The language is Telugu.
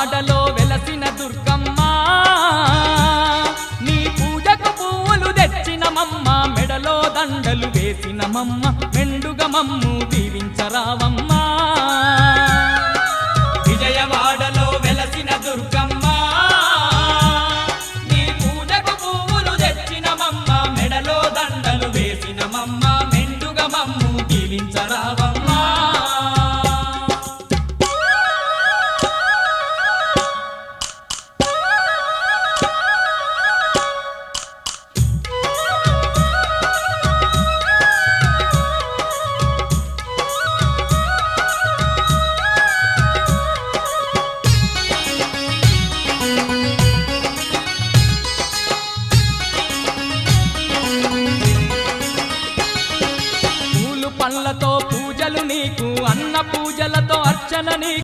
వాడలో వెలసిన దుర్గమ్మ. నీ పూజకు పువ్వులు తెచ్చినమమ్మ మెడలో దండలు వేసినమమ్మ మెండుగ మమ్ము దీవించరావమ్మ. విజయవాడలో వెలసిన దుర్గమ్మ. నీ మెడలో దండలు మమ్ము దీవించరావమ్మ. పూజలతో పూజలు నీకు అన్న పూజలతో అర్చన నీకు.